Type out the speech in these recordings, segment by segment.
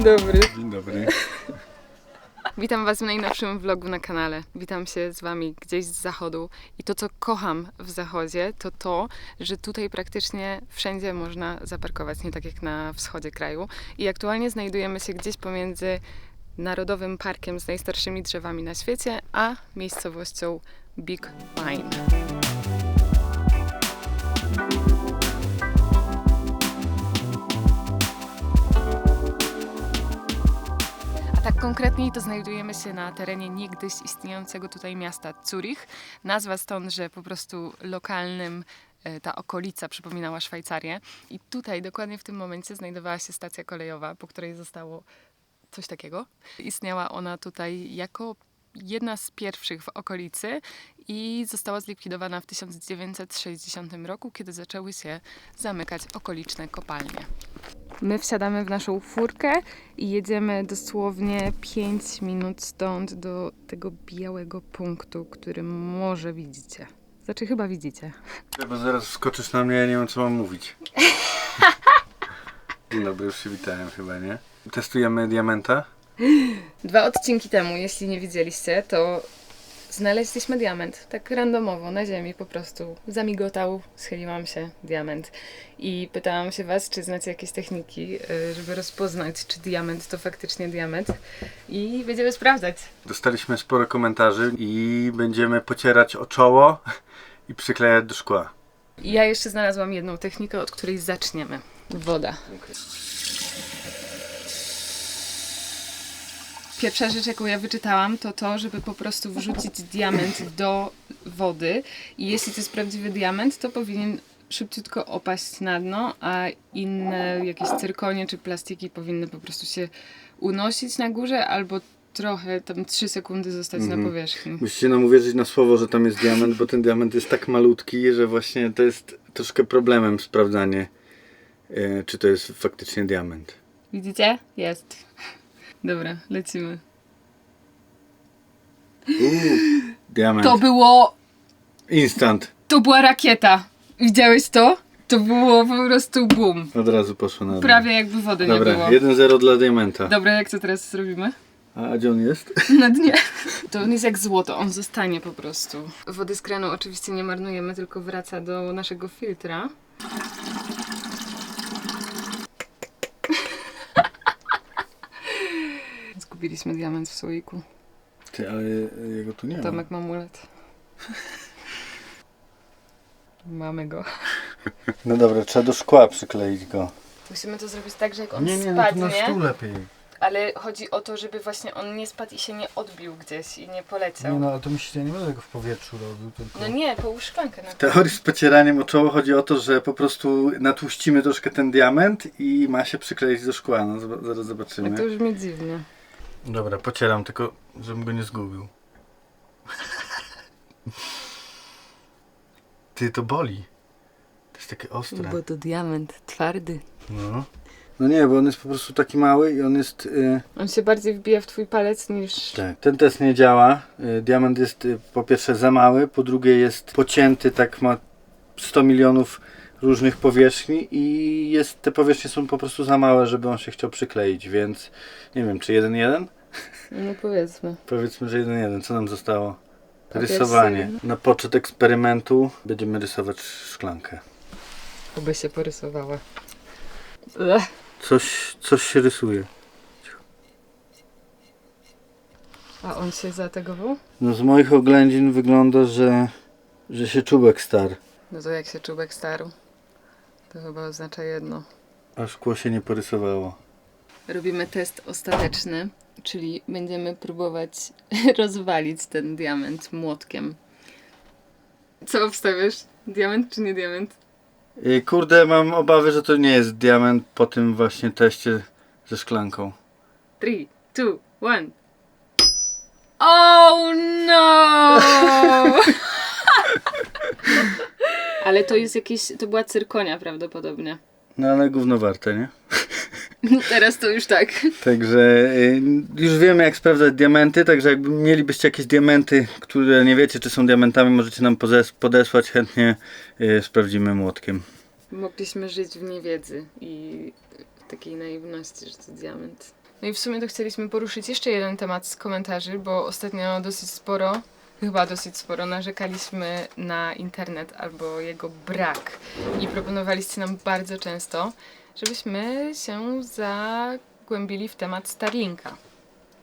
Dzień dobry. Dzień dobry. Witam Was w najnowszym vlogu na kanale. Witam się z Wami gdzieś z zachodu. I to, co kocham w zachodzie, to to, że tutaj praktycznie wszędzie można zaparkować, nie tak jak na wschodzie kraju. I aktualnie znajdujemy się gdzieś pomiędzy Narodowym Parkiem z najstarszymi drzewami na świecie, a miejscowością Big Pine. Tak konkretniej to znajdujemy się na terenie niegdyś istniejącego tutaj miasta Zurich. Nazwa stąd, że po prostu lokalnym e, ta okolica przypominała Szwajcarię. I tutaj, dokładnie w tym momencie, znajdowała się stacja kolejowa, po której zostało coś takiego. Istniała ona tutaj jako jedna z pierwszych w okolicy i została zlikwidowana w 1960 roku, kiedy zaczęły się zamykać okoliczne kopalnie. My wsiadamy w naszą furkę i jedziemy dosłownie 5 minut stąd do tego białego punktu, który może widzicie. Znaczy chyba widzicie. Bo zaraz skoczysz na mnie, ja nie wiem co mam mówić. Dzień dobry, już się witałem chyba, nie? Testujemy diamenta. Dwa odcinki temu, jeśli nie widzieliście, to znaleźliśmy diament. Tak randomowo, na ziemi po prostu. Zamigotał, schyliłam się, diament. I pytałam się was, czy znacie jakieś techniki, y, żeby rozpoznać, czy diament to faktycznie diament. I będziemy sprawdzać. Dostaliśmy sporo komentarzy i będziemy pocierać o czoło i przyklejać do szkła. Ja jeszcze znalazłam jedną technikę, od której zaczniemy. Woda. Pierwsza rzecz, jaką ja wyczytałam, to to, żeby po prostu wrzucić diament do wody. I jeśli to jest prawdziwy diament, to powinien szybciutko opaść na dno, a inne jakieś cyrkonie czy plastiki powinny po prostu się unosić na górze albo trochę, tam 3 sekundy zostać na powierzchni. Musicie nam uwierzyć na słowo, że tam jest diament, bo ten diament jest tak malutki, że właśnie to jest troszkę problemem sprawdzanie, e, czy to jest faktycznie diament. Widzicie? Jest. Dobra, lecimy. Diament. To było. Instant. To była rakieta. Widziałeś to? To było po prostu boom. Od razu poszło na dół. Prawie jakby wody nie Dobra, było. 1-0 dla diamenta. Dobra, jak to teraz zrobimy? A gdzie on jest? Na dnie. To on jest jak złoto, on zostanie po prostu. Wody z kranu oczywiście nie marnujemy, tylko wraca do naszego filtra. Zgubiliśmy diament w słoiku. Ty, ale jego tu nie ma. Tomek Mamulet. Mamy go. No dobra, trzeba do szkła przykleić go. Musimy to zrobić tak, że jak on Nie, nie, no to spadnie, na stół lepiej. ale chodzi o to, żeby właśnie on nie spadł i się nie odbił gdzieś i nie poleciał. Nie no, ale to myślicie, ja nie będę tego w powietrzu robił, tylko... No nie, połóż szklankę na W teorii z pocieraniem o czoło chodzi o to, że po prostu natłuścimy troszkę ten diament i ma się przykleić do szkła. No, zob- zaraz zobaczymy. No to już mi dziwnie. Dobra, pocieram, tylko żebym go nie zgubił. Ty, to boli. To jest takie ostre. Bo to diament twardy. No. No nie, bo on jest po prostu taki mały i on jest... y, On się bardziej wbija w twój palec niż... Tak, ten test nie działa. Y, Diament jest y, po pierwsze za mały, po drugie jest pocięty, tak ma 100 milionów różnych powierzchni i jest, te powierzchnie są po prostu za małe, żeby on się chciał przykleić, więc nie wiem, czy 1-1? No powiedzmy. Powiedzmy, że 1-1. Co nam zostało? Papier Rysowanie. silny. Na poczet eksperymentu będziemy rysować szklankę. Oby się porysowała. Ech. Coś, coś się rysuje. A on się zategował? No z moich oględzin wygląda, że, że się czubek star, No to jak się czubek starł, to chyba oznacza jedno. a szkło się nie porysowało. Robimy test ostateczny, czyli będziemy próbować rozwalić ten diament młotkiem. Co obstawiasz? Diament czy nie diament? I kurde, mam obawy, że to nie jest diament po tym właśnie teście ze szklanką. 3, 2, 1. Oh no! Ale to jest jakieś, to była cyrkonia prawdopodobnie. No ale gówno warte, nie? Teraz to już tak. Także y, już wiemy jak sprawdzać diamenty, także jakby mielibyście jakieś diamenty, które nie wiecie czy są diamentami, możecie nam podesłać, chętnie y, sprawdzimy młotkiem. Mogliśmy żyć w niewiedzy i w takiej naiwności, że to diament. No i w sumie to chcieliśmy poruszyć jeszcze jeden temat z komentarzy, bo ostatnio dosyć sporo, chyba dosyć sporo narzekaliśmy na internet albo jego brak. I proponowaliście nam bardzo często, żebyśmy się zagłębili w temat Starlinka.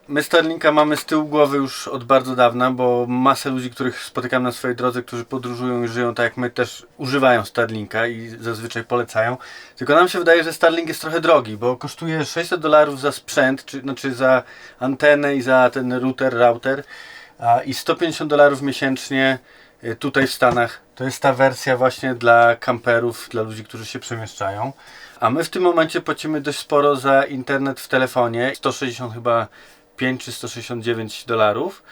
My Starlinka mamy z tyłu głowy już od bardzo dawna, bo masę ludzi, których spotykam na swojej drodze, którzy podróżują i żyją tak jak my, też używają Starlinka i zazwyczaj polecają. Tylko nam się wydaje, że Starlink jest trochę drogi, bo kosztuje 600 dolarów za sprzęt, czy, znaczy za antenę i za ten router, router i 150 dolarów miesięcznie y, tutaj w Stanach. To jest ta wersja właśnie dla kamperów, dla ludzi, którzy się przemieszczają. A my w tym momencie płacimy dość sporo za internet w telefonie. 160 chyba 5 czy 169 dolarów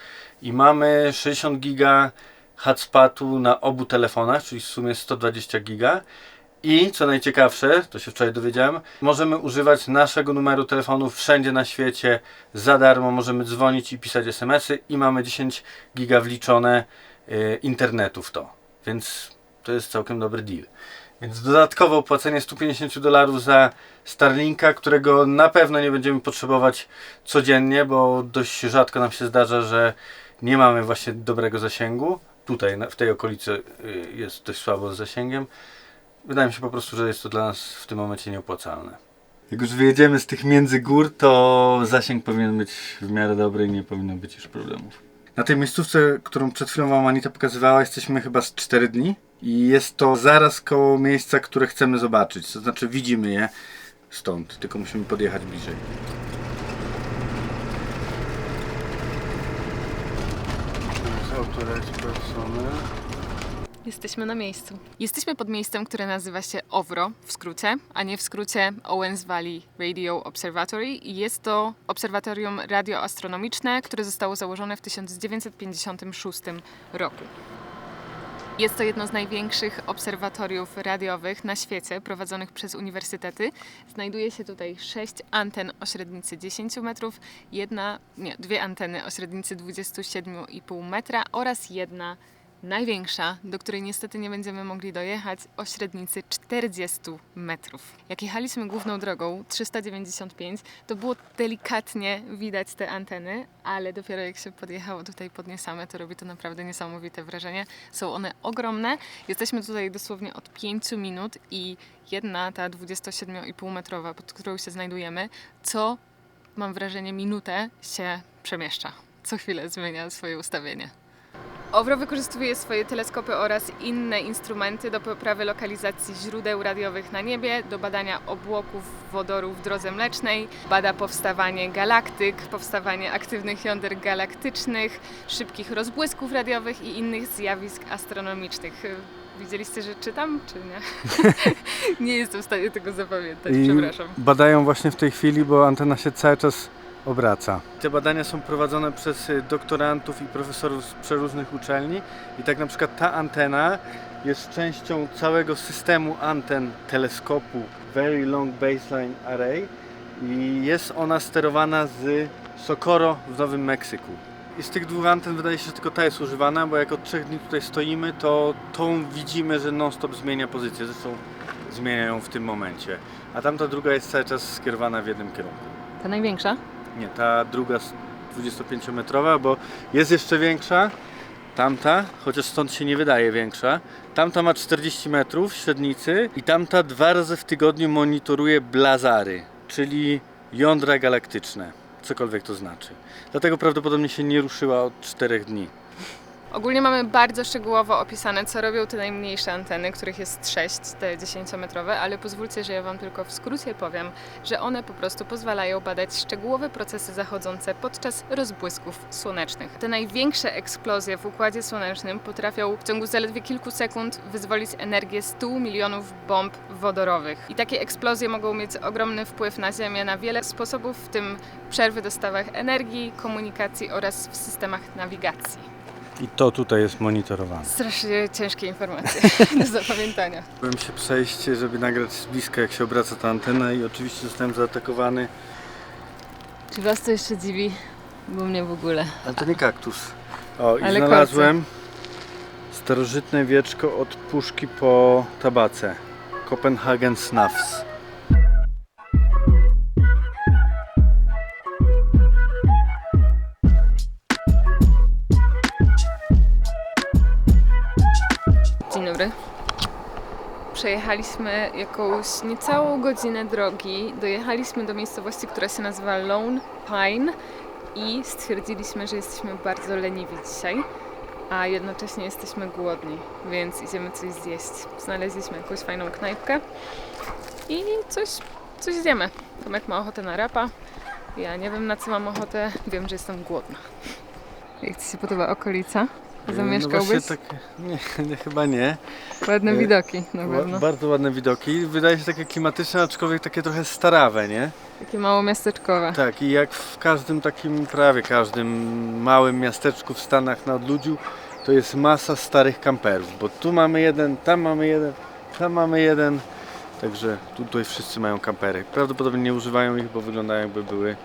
i mamy 60 giga hotspotu na obu telefonach, czyli w sumie 120 giga. I co najciekawsze, to się wczoraj dowiedziałem, możemy używać naszego numeru telefonu wszędzie na świecie za darmo. Możemy dzwonić i pisać SMS-y i mamy 10 giga wliczone y, internetu w to. Więc to jest całkiem dobry deal. Więc dodatkowo płacenie 150 dolarów za Starlinka, którego na pewno nie będziemy potrzebować codziennie, bo dość rzadko nam się zdarza, że nie mamy właśnie dobrego zasięgu. Tutaj, w tej okolicy y, jest dość słabo z zasięgiem. Wydaje mi się po prostu, że jest to dla nas w tym momencie nieopłacalne. Jak już wyjedziemy z tych międzygór, to zasięg powinien być w miarę dobry i nie powinno być już problemów. Na tej miejscówce, którą przed chwilą Wam Anita pokazywała, jesteśmy chyba z 4 dni i jest to zaraz koło miejsca, które chcemy zobaczyć. To znaczy widzimy je stąd, tylko musimy podjechać bliżej. Jesteśmy na miejscu. Jesteśmy pod miejscem, które nazywa się OWRO w skrócie, a nie w skrócie Owens Valley Radio Observatory. Jest to obserwatorium radioastronomiczne, które zostało założone w 1956 roku. Jest to jedno z największych obserwatoriów radiowych na świecie, prowadzonych przez uniwersytety. Znajduje się tutaj sześć anten o średnicy 10 metrów, jedna, nie, dwie anteny o średnicy 27,5 metra oraz jedna największa, do której niestety nie będziemy mogli dojechać, o średnicy 40 metrów. Jak jechaliśmy główną drogą 395, to było delikatnie widać te anteny, ale dopiero jak się podjechało tutaj pod nie same, to robi to naprawdę niesamowite wrażenie. Są one ogromne. Jesteśmy tutaj dosłownie od 5 minut i jedna, ta 27,5 metrowa, pod którą się znajdujemy, co mam wrażenie minutę się przemieszcza. Co chwilę zmienia swoje ustawienie. OWRO wykorzystuje swoje teleskopy oraz inne instrumenty do poprawy lokalizacji źródeł radiowych na niebie, do badania obłoków wodoru w drodze mlecznej, bada powstawanie galaktyk, powstawanie aktywnych jąder galaktycznych, szybkich rozbłysków radiowych i innych zjawisk astronomicznych. Widzieliście, że czytam, czy nie? nie jestem w stanie tego zapamiętać, przepraszam. badają właśnie w tej chwili, bo antena się cały czas obraca. Te badania są prowadzone przez y, doktorantów i profesorów z przeróżnych uczelni i tak na przykład ta antena jest częścią całego systemu anten teleskopu Very Long Baseline Array i jest ona sterowana z Socorro w Nowym Meksyku. I z tych dwóch anten wydaje się, że tylko ta jest używana, bo jak od trzech dni tutaj stoimy, to tą widzimy, że non-stop zmienia pozycję. Zresztą zmienia ją w tym momencie. A tamta druga jest cały czas skierowana w jednym kierunku. Ta największa? Nie, ta druga s- 25-metrowa, bo jest jeszcze większa. Tamta, chociaż stąd się nie wydaje większa. Tamta ma 40 metrów średnicy i tamta dwa razy w tygodniu monitoruje blazary, czyli jądra galaktyczne. Cokolwiek to znaczy. Dlatego prawdopodobnie się nie ruszyła od 4 dni. Ogólnie mamy bardzo szczegółowo opisane, co robią te najmniejsze anteny, których jest 6, te 10-metrowe, ale pozwólcie, że ja Wam tylko w skrócie powiem, że one po prostu pozwalają badać szczegółowe procesy zachodzące podczas rozbłysków słonecznych. Te największe eksplozje w Układzie Słonecznym potrafią w ciągu zaledwie kilku sekund wyzwolić energię 100 milionów bomb wodorowych. I takie eksplozje mogą mieć ogromny wpływ na Ziemię na wiele sposobów, w tym przerwy w dostawach energii, komunikacji oraz w systemach nawigacji. I to tutaj jest monitorowane. Strasznie ciężkie informacje do zapamiętania. Byłem się przejść, żeby nagrać z bliska, jak się obraca ta antena i oczywiście zostałem zaatakowany. Czy Was to jeszcze dziwi? Bo mnie w ogóle. Ale to nie kaktus. O, i Ale znalazłem starożytne wieczko od puszki po tabace. Copenhagen Snuffs. Przejechaliśmy jakąś niecałą godzinę drogi. Dojechaliśmy do miejscowości, która się nazywa Lone Pine i stwierdziliśmy, że jesteśmy bardzo leniwi dzisiaj, a jednocześnie jesteśmy głodni, więc idziemy coś zjeść. Znaleźliśmy jakąś fajną knajpkę i coś, coś zjemy. Tomek ma ochotę na rapa. Ja nie wiem na co mam ochotę, wiem, że jestem głodna. Jak Ci się podoba okolica? Zamieszkałbyś? No właśnie tak, nie, nie, chyba nie. Ładne e, widoki na pewno. Bardzo ładne widoki. Wydaje się takie klimatyczne, aczkolwiek takie trochę starawe, nie? Takie mało miasteczkowe. Tak, i jak w każdym takim, prawie każdym małym miasteczku w Stanach na odludziu, to jest masa starych kamperów, bo tu mamy jeden, tam mamy jeden, tam mamy jeden. Także tutaj wszyscy mają kampery. Prawdopodobnie nie używają ich, bo wyglądają jakby były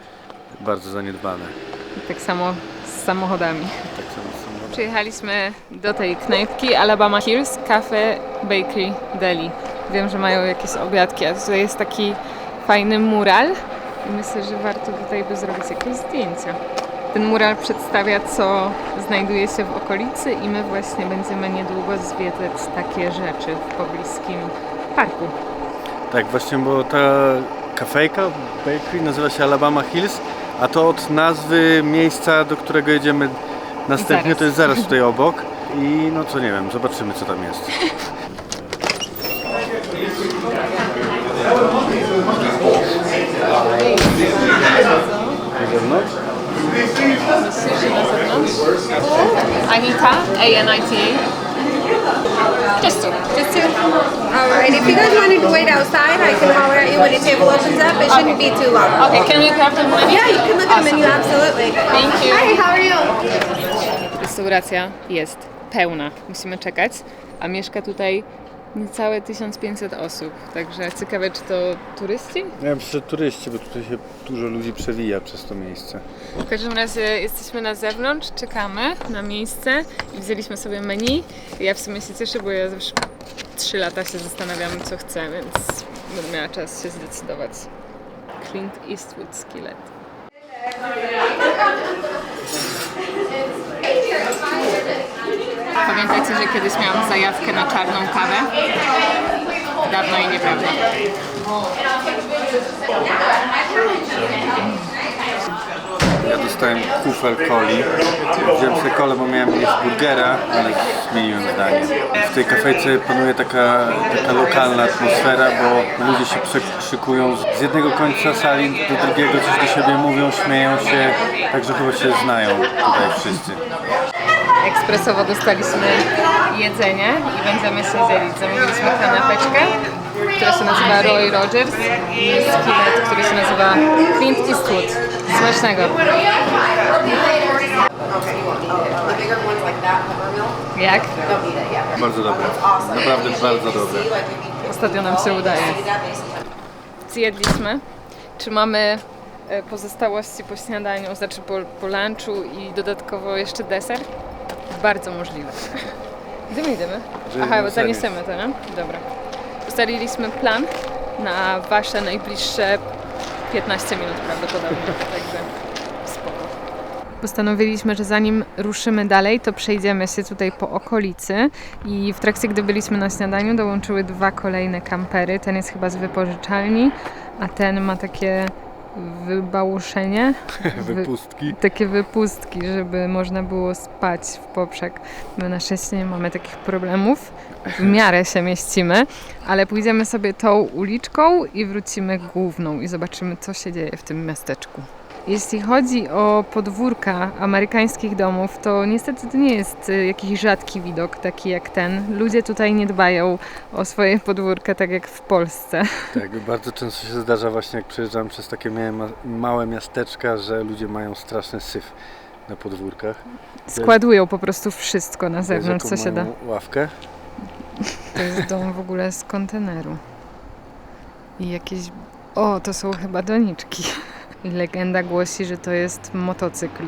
bardzo zaniedbane. Tak samo z samochodami. Przyjechaliśmy do tej knajpki Alabama Hills Cafe Bakery Deli. Wiem, że mają jakieś obiadki, a tutaj jest taki fajny mural i myślę, że warto tutaj by zrobić jakieś zdjęcia. Ten mural przedstawia, co znajduje się w okolicy i my właśnie będziemy niedługo zwiedzać takie rzeczy w pobliskim parku. Tak, właśnie, bo ta kafejka, bakery nazywa się Alabama Hills, a to od nazwy miejsca, do którego jedziemy następnie, Zaraz. to jest zaraz tutaj obok. I no co nie wiem, zobaczymy co tam jest. Anita, A-N-I-T-A. Just two. Just two. All right. If you guys wanted to wait outside, I can holler at you when the table opens up. It shouldn't be too long. Okay, can we grab the menu? Yeah, you can look at the menu. Absolutely. Thank you. Hi. How are you? Restauracja jest pełna, musimy czekać, a mieszka tutaj niecałe 1500 osób. Także ciekawe, czy to turyści? Ja myślę, że turyści, bo tutaj się dużo ludzi przewija przez to miejsce. W każdym razie jesteśmy na zewnątrz, czekamy na miejsce i wzięliśmy sobie menu. Ja w sumie się cieszę, bo ja już 3 lata się zastanawiam, co chcę, więc będę miała czas się zdecydować. Clint Eastwood Skillet. Pamiętajcie, że kiedyś miałam zajawkę na czarną kawę? Dawno i nieprawda. Ja dostałem kufel coli. Wziąłem sobie kolę, bo miałem jeść burgera, ale zmieniłem zdanie. W tej kafejce panuje taka, taka lokalna atmosfera, bo ludzie się przeszykują z jednego końca sali do drugiego, coś do siebie mówią, śmieją się, także chyba się znają tutaj wszyscy. Ekspresowo dostaliśmy jedzenie i będziemy się dzielić. Zamówiliśmy kanapeczkę, która się nazywa Roy Rogers i skillet, który się nazywa Clint Eastwood. Smacznego. Jak? Bardzo dobre. Naprawdę bardzo dobre. Ostatnio nam się udaje. Zjedliśmy. Czy mamy e, pozostałości po śniadaniu, znaczy po, po lunchu i dodatkowo jeszcze deser? Bardzo możliwe. Idziemy? Że Aha, bo zaniesiemy to, nie? Dobra. Ustaliliśmy plan na wasze najbliższe 15 minut prawdopodobnie, także spoko. Postanowiliśmy, że zanim ruszymy dalej, to przejdziemy się tutaj po okolicy i w trakcie, gdy byliśmy na śniadaniu, dołączyły dwa kolejne kampery. Ten jest chyba z wypożyczalni, a ten ma takie wybałuszenie. Wy- Wypustki. takie wypustki, żeby można było spać w poprzek. My na szczęście nie mamy takich problemów. W miarę się mieścimy, ale pójdziemy sobie tą uliczką i wrócimy główną i zobaczymy, co się dzieje w tym miasteczku. Jeśli chodzi o podwórka amerykańskich domów, to niestety to nie jest y, jakiś rzadki widok, taki jak ten. Ludzie tutaj nie dbają o swoje podwórka, tak jak w Polsce. Tak, bardzo często się zdarza właśnie jak przejeżdżam przez takie małe, miasteczka, że ludzie mają straszny syf na podwórkach. Składują po prostu wszystko na zewnątrz, co się da. Ławkę. To jest dom w ogóle z konteneru. I jakieś. O, to są chyba doniczki. I legenda głosi, że to jest motocykl.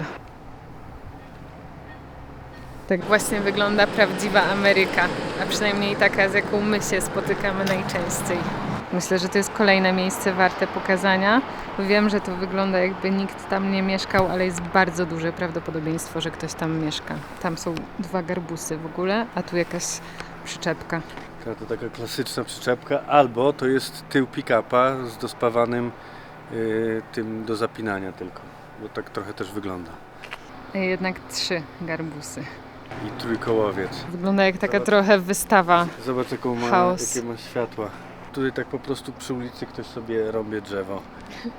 Tak właśnie wygląda prawdziwa Ameryka, a przynajmniej taka, z jaką my się spotykamy najczęściej. Myślę, że to jest kolejne miejsce warte pokazania. Wiem, że to wygląda jakby nikt tam nie mieszkał, ale jest bardzo duże prawdopodobieństwo, że ktoś tam mieszka. Tam są dwa garbusy w ogóle, a tu jakaś przyczepka. To taka klasyczna przyczepka, albo to jest tył pick-upa z dospawanym tym do zapinania tylko, bo tak trochę też wygląda. Jednak trzy garbusy. I trójkołowiec. Wygląda jak taka trochę wystawa. Zobacz jaką ma, Chaos. jakie ma światła. Tutaj tak po prostu przy ulicy ktoś sobie rąbie drzewo,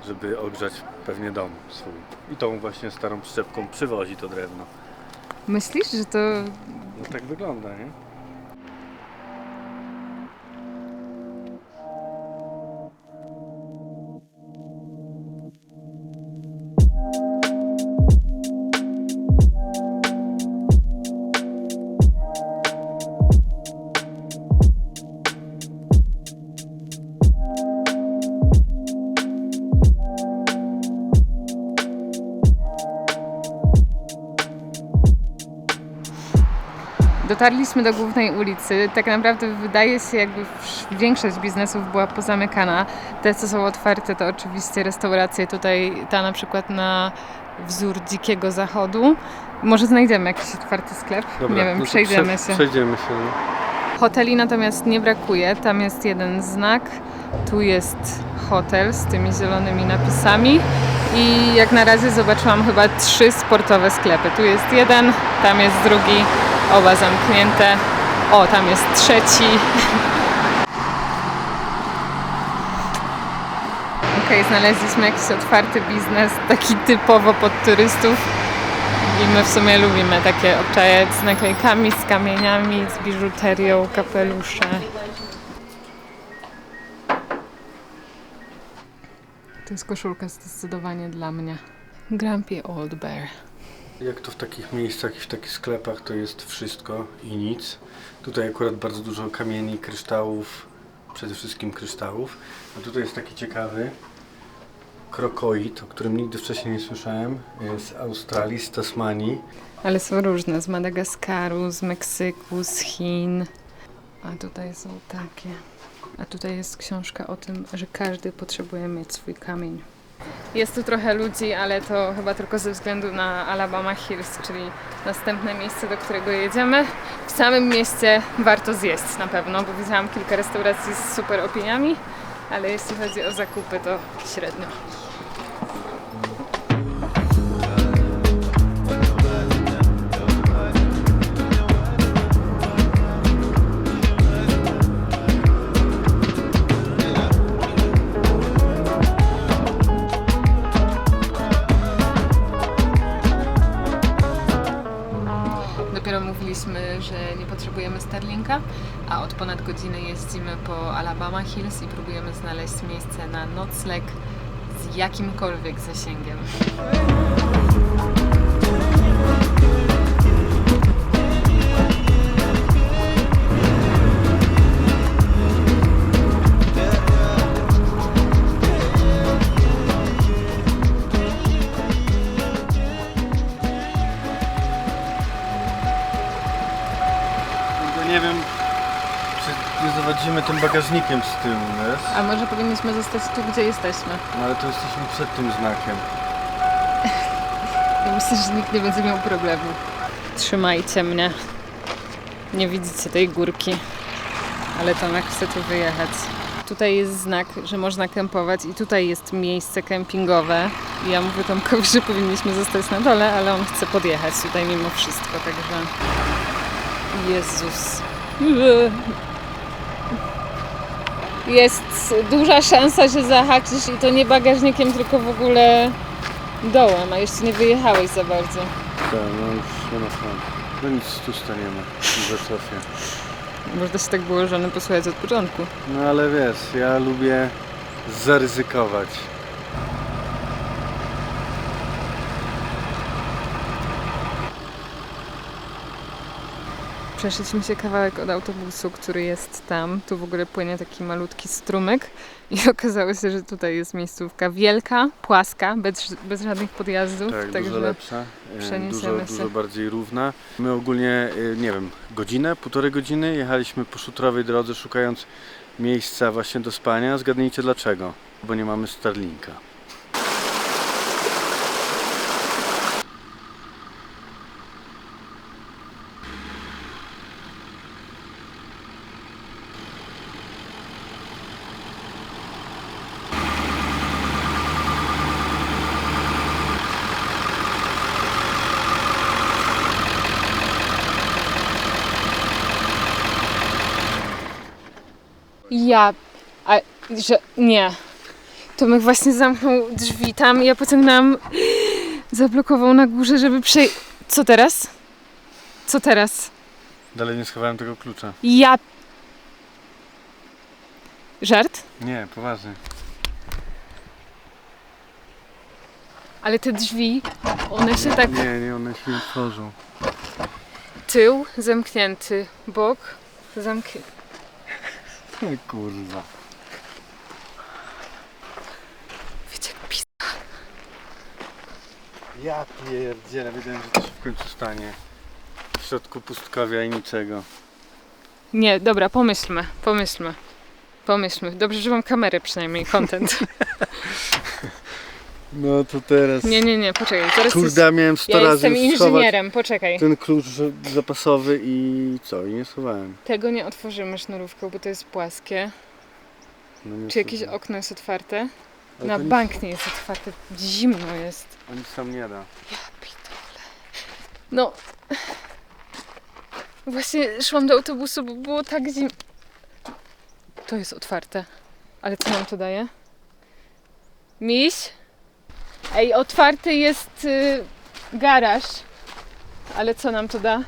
żeby ogrzać pewnie dom swój. I tą właśnie starą przyczepką przywozi to drewno. Myślisz, że to No tak wygląda, nie? Dotarliśmy do głównej ulicy. Tak naprawdę wydaje się, jakby większość biznesów była pozamykana. Te, co są otwarte, to oczywiście restauracje. Tutaj ta na przykład na wzór dzikiego zachodu. Może znajdziemy jakiś otwarty sklep. nie wiem, no przejdziemy prze- się. Przejdziemy się. Hoteli natomiast nie brakuje. Tam jest jeden znak. Tu jest hotel z tymi zielonymi napisami. I jak na razie zobaczyłam chyba trzy sportowe sklepy. Tu jest jeden, tam jest drugi, oba zamknięte. O, tam jest trzeci. Okej, znaleźliśmy jakiś otwarty biznes, taki typowo pod turystów. I my w sumie lubimy takie obczaje z naklejkami, z kamieniami, z biżuterią, kapelusze. To jest koszulka zdecydowanie dla mnie. Grumpy Old Bear. Jak to w takich miejscach i w takich sklepach to jest wszystko i nic. Tutaj akurat bardzo dużo kamieni, kryształów, przede wszystkim kryształów. A tutaj jest taki ciekawy krokoid, o którym nigdy wcześniej nie słyszałem. Z Australii, z Tasmanii. Ale są różne, z Madagaskaru, z Meksyku, z Chin. A tutaj są takie. A tutaj jest książka o tym, że każdy potrzebuje mieć swój kamień. Jest tu trochę ludzi, ale to chyba tylko ze względu na Alabama Hills, czyli następne miejsce, do którego jedziemy. W samym mieście warto zjeść na pewno, bo widziałam kilka restauracji z super opiniami, ale jeśli chodzi o zakupy, to średnio. A od ponad godziny jeździmy po Alabama Hills i próbujemy znaleźć miejsce na nocleg z jakimkolwiek zasięgiem. Z tyłu, wiesz? A może powinniśmy zostać tu, gdzie jesteśmy? No ale to jesteśmy przed tym znakiem. Ja myślę, że nikt nie będzie miał problemu. Trzymajcie mnie. Nie widzicie tej górki, ale Tomek chce tu wyjechać. Tutaj jest znak, że można kempować i tutaj jest miejsce kempingowe. I ja mówię Tomkowi, że powinniśmy zostać na dole, ale on chce podjechać tutaj mimo wszystko, także... Jezus. Jest duża szansa, że zahaczysz i to nie bagażnikiem, tylko w ogóle dołem, a jeszcze nie wyjechałeś za bardzo. Tak, no już nie ma plan. No nic, tu staniemy w Wrocławiu. Można się tak było żony posłuchać od początku. No ale wiesz, ja lubię zaryzykować. Przeszliśmy się kawałek od autobusu, który jest tam. Tu w ogóle płynie taki malutki strumyk i okazało się, że tutaj jest miejscówka wielka, płaska, bez, bez żadnych podjazdów. Tak, także dużo lepsza, e, dużo, się. dużo bardziej równa. My ogólnie, e, nie wiem, godzinę, półtorej godziny jechaliśmy po szutrowej drodze szukając miejsca właśnie do spania. Zgadnijcie dlaczego? Bo nie mamy Starlinka. Ja. A, że. Nie. Tomek właśnie zamknął drzwi tam i ja pociągnęłam. Zablokował na górze, żeby przejść. Co teraz? Co teraz? Dalej nie schowałem tego klucza. Ja. Żart? Nie, poważnie. Ale te drzwi, one się tak. Nie, nie, one się nie tworzą. Tył zamknięty, bok zamknięty. Kurwa. Wiecie, jak pis... Ja pierdzielę, wiedziałem, że to się w końcu stanie. W środku pustkowia i niczego. Nie, dobra, pomyślmy, pomyślmy. Pomyślmy. Dobrze, że mam kamerę przynajmniej, content. No to teraz... Nie, nie, nie, poczekaj. Zaraz Kurde, ja miałem 100 ja razy jestem inżynierem, poczekaj. ten klucz zapasowy i co? I nie schowałem. Tego nie otworzymy sznurówką, bo to jest płaskie. No Czy jakieś okno jest otwarte? Ale Na nic- bank nie jest otwarte. Zimno jest. On nic tam nie da. Ja pitole. No. Właśnie szłam do autobusu, bo było tak zimno. To jest otwarte. Ale co nam to daje? Miś? Ej, otwarty jest y, garaż. Ale co nam to da?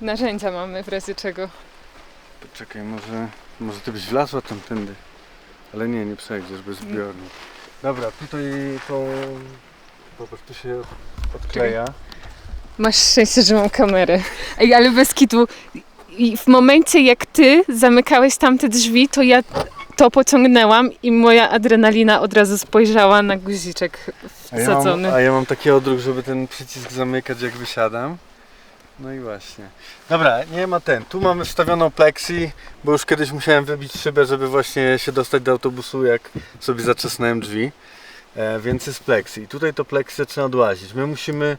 Narzędzia mamy w razie czego. Poczekaj, może, może ty byś wlazła tamtędy. Ale nie, nie przejdziesz bez zbiornik. Dobra, tutaj to... Popatrz, tu się odkleja. Masz szczęście, że mam kamerę. Ej, ale bez kitu. I w momencie, jak ty zamykałeś tamte drzwi, to ja to pociągnęłam i moja adrenalina od razu spojrzała na guziczek A ja, mam, wsadzony. a ja mam taki odruch, żeby ten przycisk zamykać jak wysiadam. No i właśnie. Dobra, nie ma ten. Tu mamy wstawioną plexi, bo już kiedyś musiałem wybić szybę, żeby właśnie się dostać do autobusu, jak sobie zaczesnąłem drzwi. E, więc jest plexi. I tutaj to plexi zaczyna odłazić. My musimy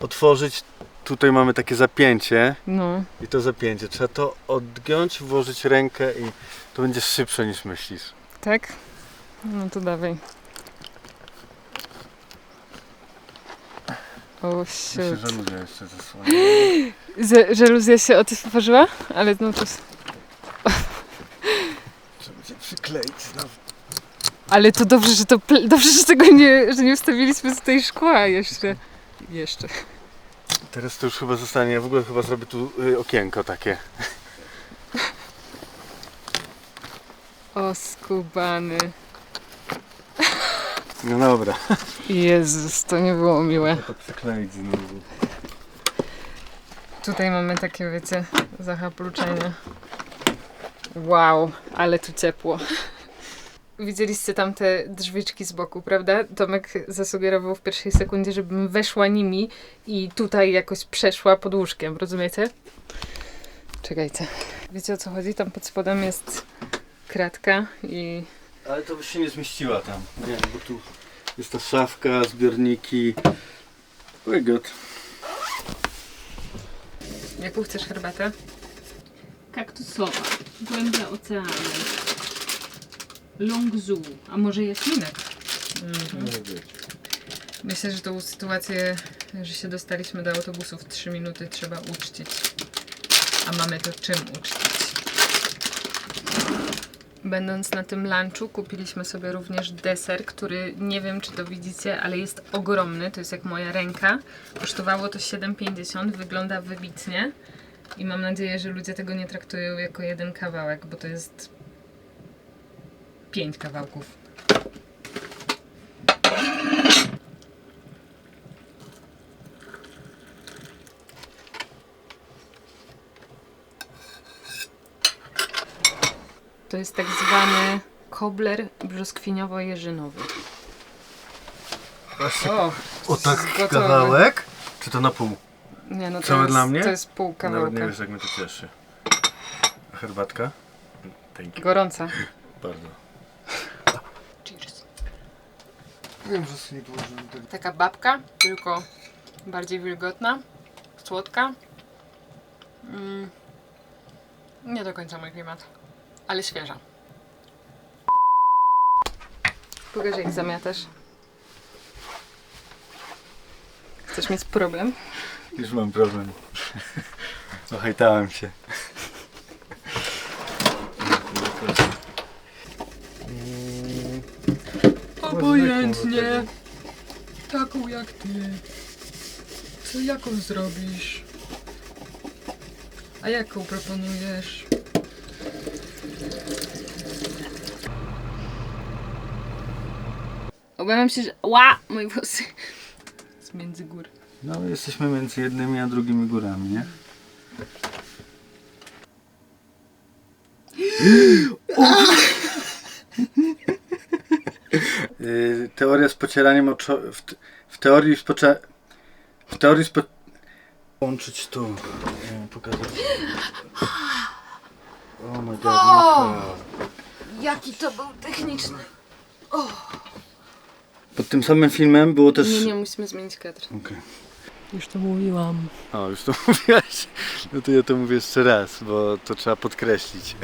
otworzyć, tutaj mamy takie zapięcie No. i to zapięcie. Trzeba to odgiąć, włożyć rękę i to będzie szybsze niż myślisz. Tak? No to dawaj. O, shit. żaluję jeszcze zasłonię. Z- Żaluzja się otworzyła? Ale no to... Trzeba się przykleić znowu. Ale to dobrze, że to... Dobrze, że tego nie... że nie wstawiliśmy tutaj szkła jeszcze. Jeszcze. Teraz to już chyba zostanie, ja w ogóle chyba zrobię tu y, okienko takie. O, skubany. No dobra. Jezus, to nie było miłe. To przykleić znowu. Tutaj mamy takie, wiecie, zachapluczenia. Wow, ale tu ciepło. Widzieliście tam te drzwiczki z boku, prawda? Tomek zasugerował w pierwszej sekundzie, żebym weszła nimi i tutaj jakoś przeszła pod łóżkiem, rozumiecie? Czekajcie. Wiecie o co chodzi? Tam pod spodem jest kratka i Ale to by się nie zmieściła tam. Nie, bo tu jest ta szafka, zbiorniki. Wygot. Jaką chcesz herbatę? Kaktusowa, głębia oceanu, longzu, a może jaśminek? Myślę, że tą sytuację, że się dostaliśmy do autobusu w 3 minuty trzeba uczcić. A mamy to czym uczcić? Będąc na tym lunchu kupiliśmy sobie również deser, który nie wiem czy to widzicie, ale jest ogromny, to jest jak moja ręka. Kosztowało to 7,50, wygląda wybitnie i mam nadzieję, że ludzie tego nie traktują jako jeden kawałek, bo to jest 5 kawałków. To jest tak zwany kobler brzoskwiniowo-jeżynowy. O, O tak Gotowe. kawałek? Czy to na pół? nie no to Całe jest, dla mnie? To jest pół Nawet kawałka. nie wiesz jak mnie to cieszy. Herbatka? Thank you. Gorąca. Bardzo. Wiem, że sobie dłużej tego. Taka babka, tylko bardziej wilgotna, słodka. Mm, nie do końca mój klimat, ale świeża. Pokażę jak zamiatasz. Chcesz mieć problem? Już mam problem. Ohajtałem się. Taką jak ty. Co jaką zrobisz? A jaką proponujesz? Obawiam się, że... Ła! Moje włosy. Z między gór. No, jesteśmy między jednymi a drugimi górami, nie? Y, Teoria z pocieraniem oczu... W, te- w teorii z pocze... W teorii z po... Łączyć tu. Nie, pokazać. O my god. Michał. Jaki to był techniczny. Pod tym samym filmem było też... Nie, nie, musimy zmienić kadr. Okej. Już to mówiłam. O, już to mówiłaś. No to ja to mówię jeszcze raz, bo to trzeba podkreślić.